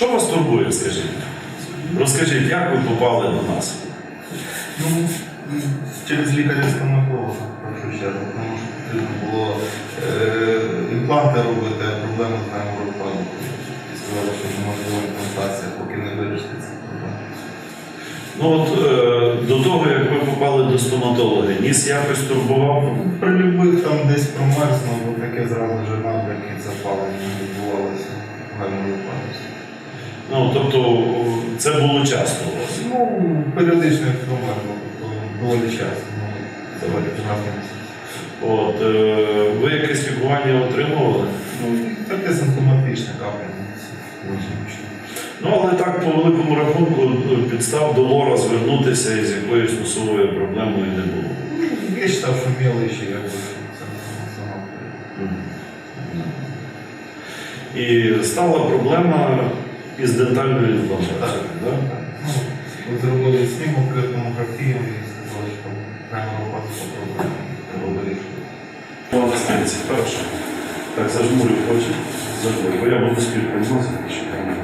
Що вас турбує, скажіть? Розкажіть, як ви попали до нас? Ну, через лікаря-стоматолога, в першу чергу, тому що потрібно було е, імпланти робити, а проблеми з геморрhoїдом. І сказали, що неможлива імплантація, поки не вирішиться ці проблеми. Ну от е, до того, як ви попали до стоматолога, ніс якось турбував. При любих там десь промерзнув, бо таке зразу ж набряки запалення відбувалося геморрhoїдом. Ну, тобто це було часто у вас. Ну, періодично як промерзнув, тобто доволі часто, ну. От, е, ви якесь лікування отримували? Ну, таке симптоматичне капання. Ну, але так, по великому рахунку, е, підстав до лора звернутися із якоюсь носовою проблемою не було. Я считав, що мелочі, якби це. І стала проблема із дентальною імплантацією. Да? Ну, зробили снімок томографію і сказали, що проблема треба вирішувати. Хорошо. Так, зажмурю очі. Зажмурю, бо я буду співприносити, що там.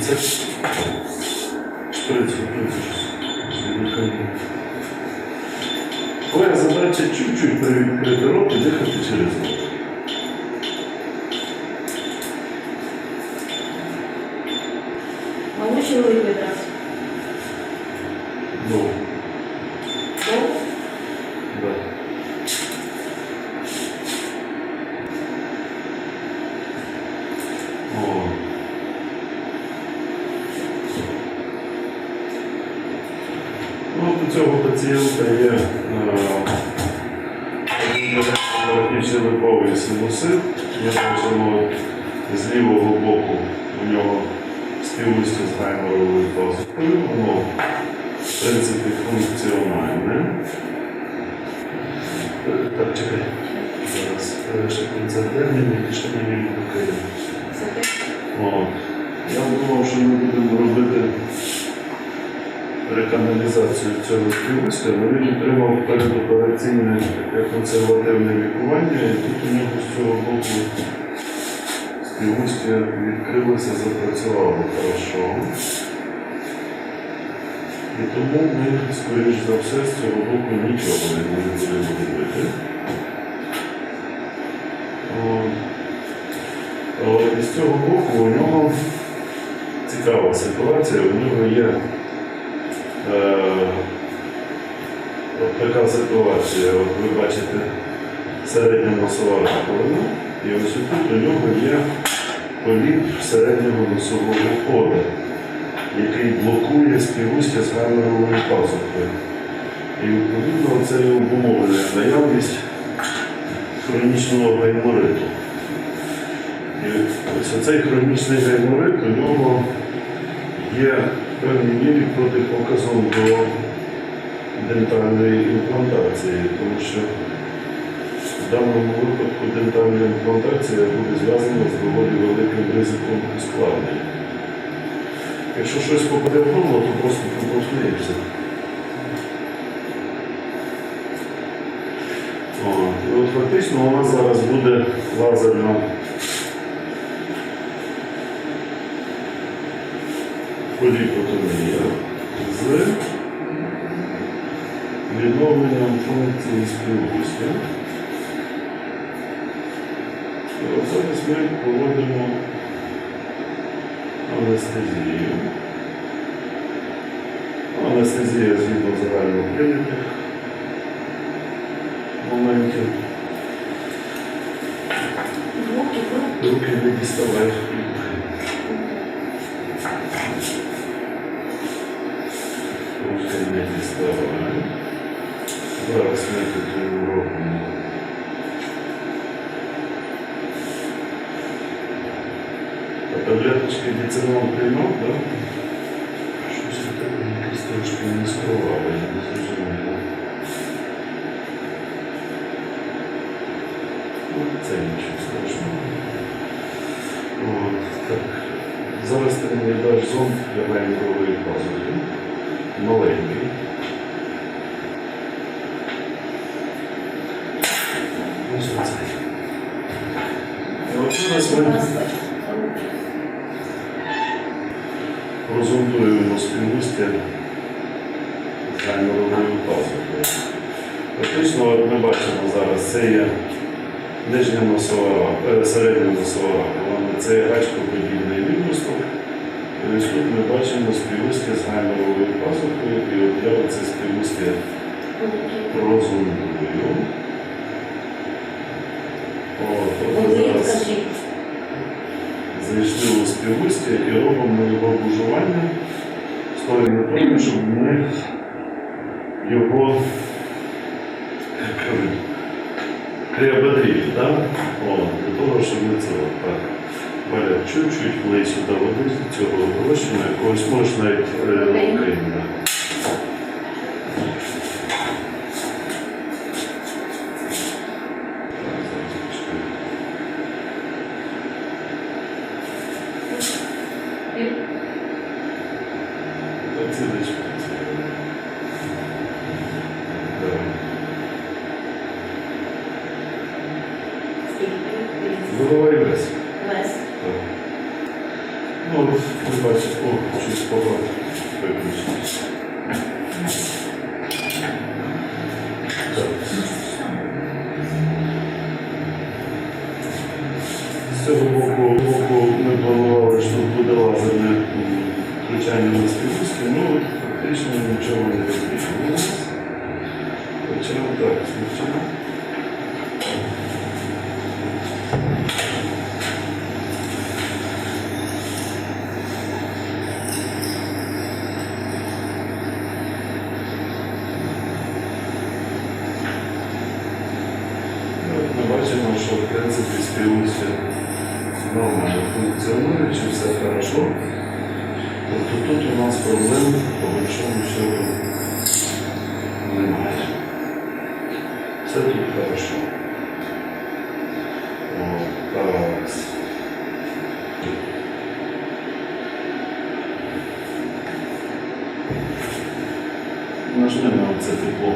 Це шприц, Твоя задача чуть-чуть привідкрити рот і чекай. Зараз. Ще концертельний, ще мені От. Я думав, що ми будемо робити реканалізацію цього співмістя, але він отримав передопераційне консервативне лікування, і тут у нього з цього боку співмістя відкрилося, запрацювало хорошо. І тому ми, скоріш за все, з цього боку нічого не будемо робити. От. Але із цього боку у нього цікава ситуація, у нього є е, от така ситуація, от ви бачите середня носова раковина, і ось тут у нього є політ середнього носового хода, який блокує співустя з гайморовою пазухою. І відповідно це і обумовлює наявність хронічного гаймориту. І ось цей хронічний гайморит у нього є в певній мірі протипоказом до дентальної імплантації, тому що в даному випадку дентальна імплантація буде зв'язана з доволі великим ризиком ускладнень. Якщо щось попаде в то просто проковтнеться. От. І от фактично у нас зараз буде лазерна поліпотомія з відновленням функції співгустя. І зараз ми проводимо Anestesia. Com anestesia, os irmãos vai morrer. Momento. Eu queria que está mais Eu queria que está lá Agora, você vai é que eu таблеточки діцинон приймав, так? Щось таке якісь трошки не скривали, я не зрозумів. Ну, це нічого страшного. От, так. Зараз ти мені даш зонт для мембрової пазухи. Маленький. Ось оцей. І от зараз ми розумуємо співмістя з гайморовою пазухою. Фактично, от ми бачимо зараз, це є нижня носова, е, середня носова. Це є гачкоподібний відросток. І ось тут ми бачимо співмістя з гайморовою пазухою, і от я це співмістя розумую. От, от зараз зайшли у співмістя і робимо його обмежування з того, щоб ми його приободрили, да? О, для того, щоб ми це так. Валя, чуть-чуть влий сюди води цього розчину, якогось можеш навіть е, Окей. окрім, да. Так, зараз почекай. Оце десь. Давай. Виливай весь. Весь. Так. Ну, от, ви бачите, о, щось погано. Виключно. Так. З цього боку, боку ми планували, що буде лазерне включання на співпустки, ну фактично нічого не вирішило. Почав так, звичайно. Ну, от Ми бачимо, що в принципі співусі нормально функціонує, чи все хорошо. Тобто тут у нас проблем по большому всього немає. Це тут хорошо. Так. Нажми на це тепло.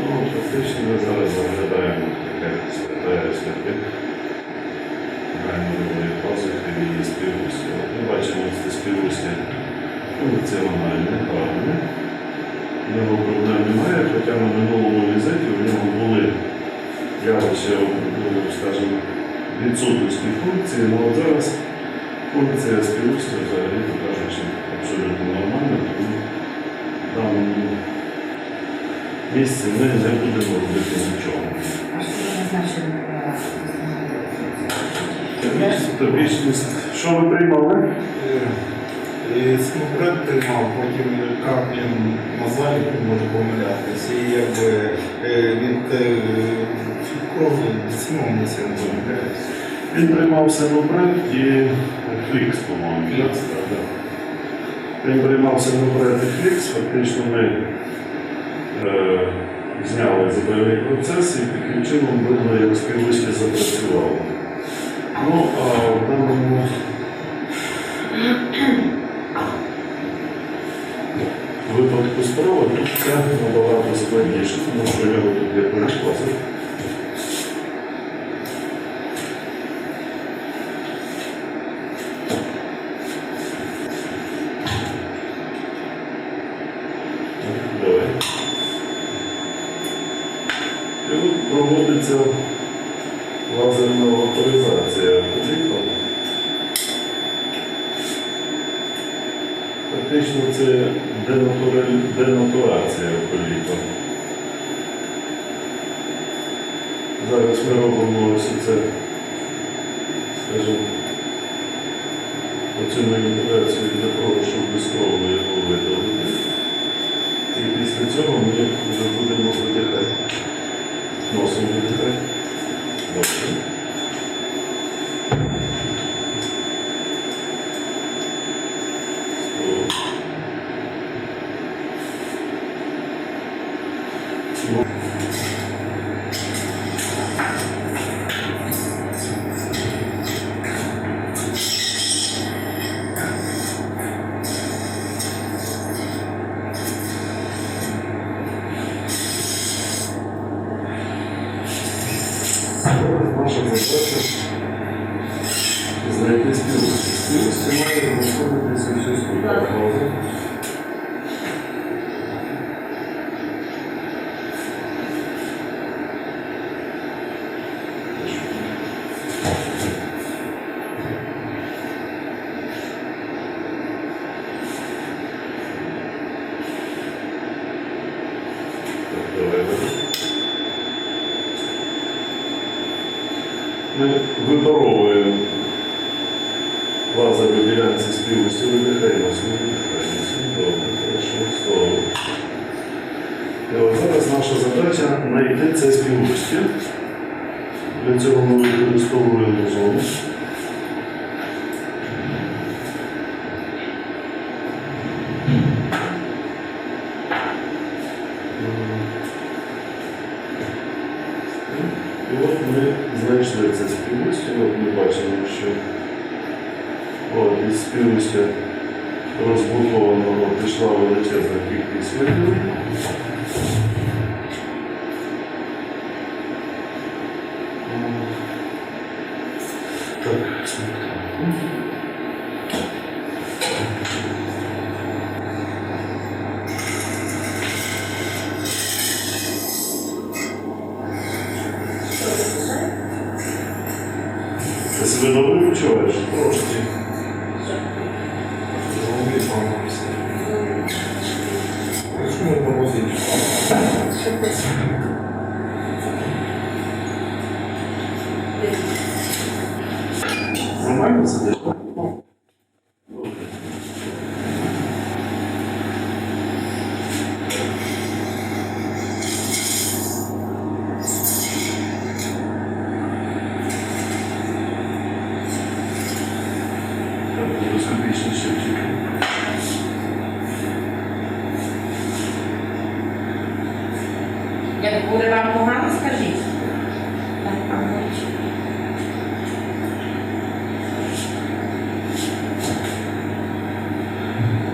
Ну, фактично ми зараз розглядаємо таке спитає святи гайморової пазухи і її співгусті. От Ми бачимо, що це співгусті функціональне, гарне. В нього проблем немає, хоча на минулому візиті в нього були явища, ну, скажімо, відсутності функції, але от зараз функція співгустя взагалі кажучи абсолютно нормальна, тому в даному місці ми не будемо робити нічого. Тобічність. Що ви приймали? І Смокрет приймав, потім Каплін Мазалік, може помилятися, і якби е, від е, сімом не сильно. Він приймав синопред і флікс, по-моєму. Флікс, так. Він приймав синопред і флікс, фактично ми е, зняли забойовий процес і таким чином видно, як співвиски запрацювало. Ну, а в даному справа тут все набагато складніше, тому що в нього тут є наш Давай. І от проводиться лазерна авторизація подібного. Фактично це денатурація поліпа. Зараз ми робимо ось це, скажімо, оцю маніпуляцію для того, щоб безкровно його видалити. І після цього ми вже будемо видихати. Носом видихати. Носом. Стоп. Ну, Наша задача знайти співості. Співості має знаходитися щось тут. Так. Правда? Так, давай. Ми випаровуємо лазер у ділянці співості, видихаємося, видихаємося. Добре, хорошо, слово. Зараз наша задача знайти це співості. Для цього ми використовуємо зону. І от ми знайшли це співмістя, от ми бачимо, що от, із співмістя розбудованого пішла величезна кількість виділень. Так, Що це? ти себе добре відчуваєш? Трошки. Чому пропозицію? Що це? Нормально сидиш? Добре. Так, Ендоскопічний щипчик. Як буде вам погано, скажіть. Так, пан Грич.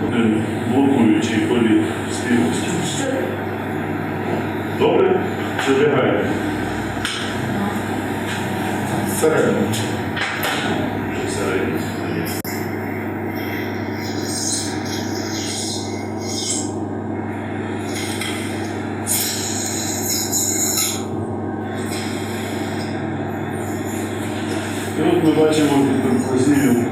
Один блокуючий політ співості. Що це? Добре? Зажигаємо. Середньо. Всередині. І от ми бачимо гіперплазію,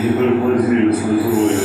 гіперплазію слизової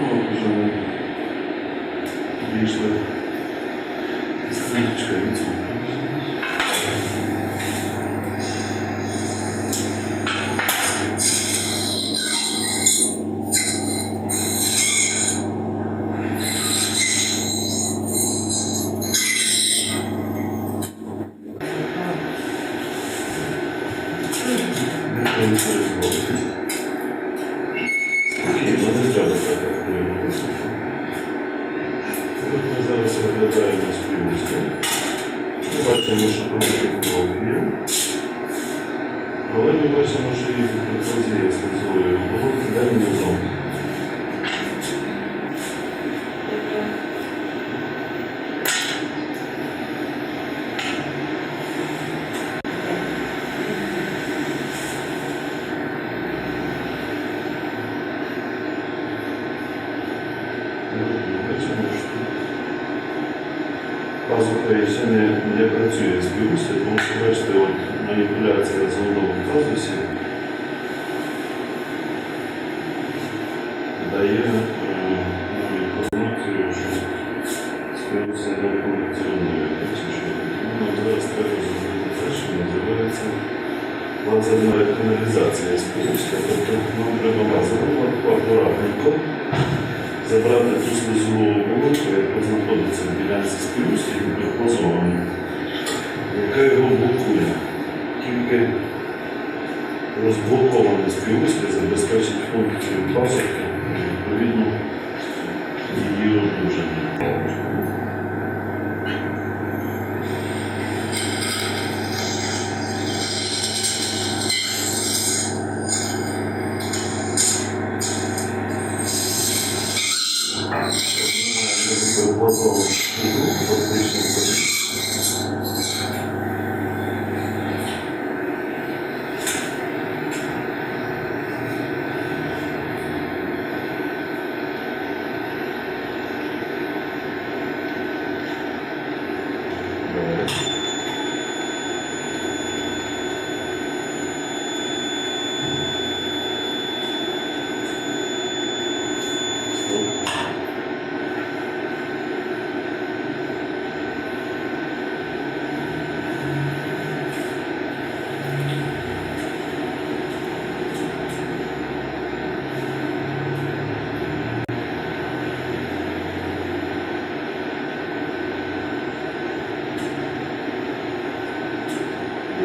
Ну, вже ми дійшли. Стрічка відсутня. Оболонки далі не зону. Бачимо, що пазуха ще не, не працює з бюстом, тому що бачите, от маніпуляція з головному казусі дає е, ну, інформацію, що співуся не функціонує. Бачите, що ну, нам зараз треба зробити те, що називається лазерна каналізація співуска. Тобто нам треба лазером акуратненько забрати ту слизову оболонку, яка знаходиться в ділянці співуски гіпофазовані, яка його блокує. Тільки розблоковане співуски забезпечить функцію пасоки, відповідно її одужання.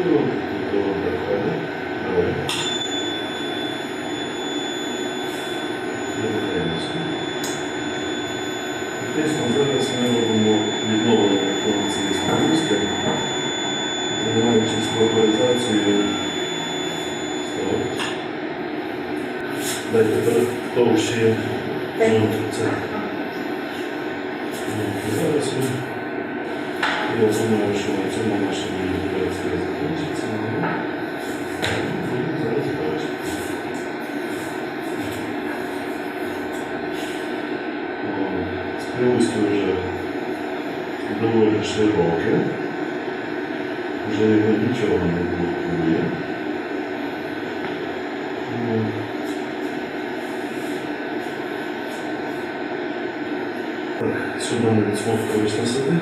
Давай. Дійсно, зараз ми робимо відновлення займаючись. Дайте товщі. Ну. Ну, Зараз ми, я думаю, що на цьому наша маніпуляція закінчиться. Ну, Зараз бачимо. Співуски вже доволі широке, вже його нічого не блокує. Ну, Так, сюди на відсмовку вийшла сюди.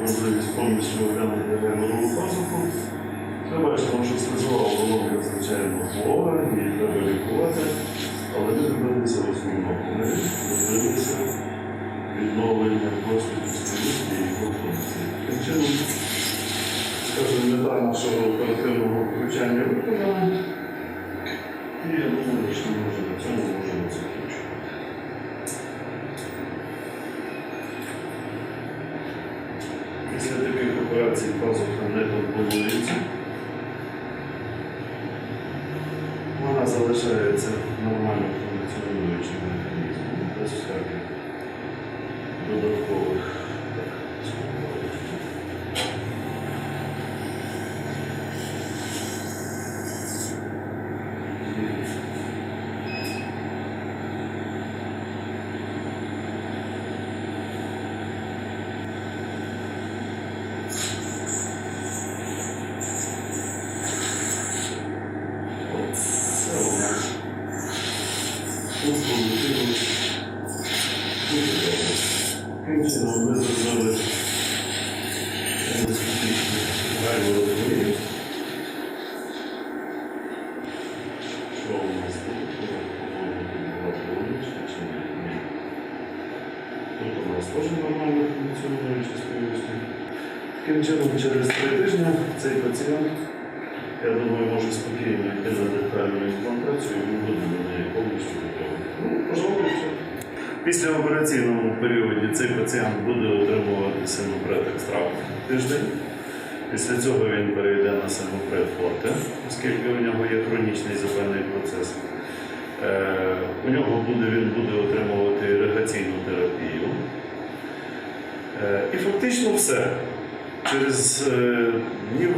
water is from the shore down я думаю, може спокійно йти на детальну імплантацію, він буде на неї повністю готовий. Ну, все. Після операційному періоді цей пацієнт буде отримувати синопред екстракт тиждень. Після цього він перейде на синопред форте, оскільки у нього є хронічний запальний процес. Е, у нього буде, він буде отримувати іригаційну терапію. Е, і фактично все. Через е, днів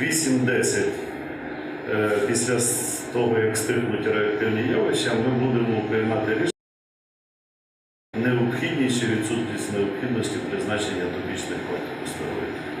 8-10 е, після того, як стрибнуть реактивні явища, ми будемо приймати рішення необхідність чи відсутність необхідності призначення топічних кортикостероїдів.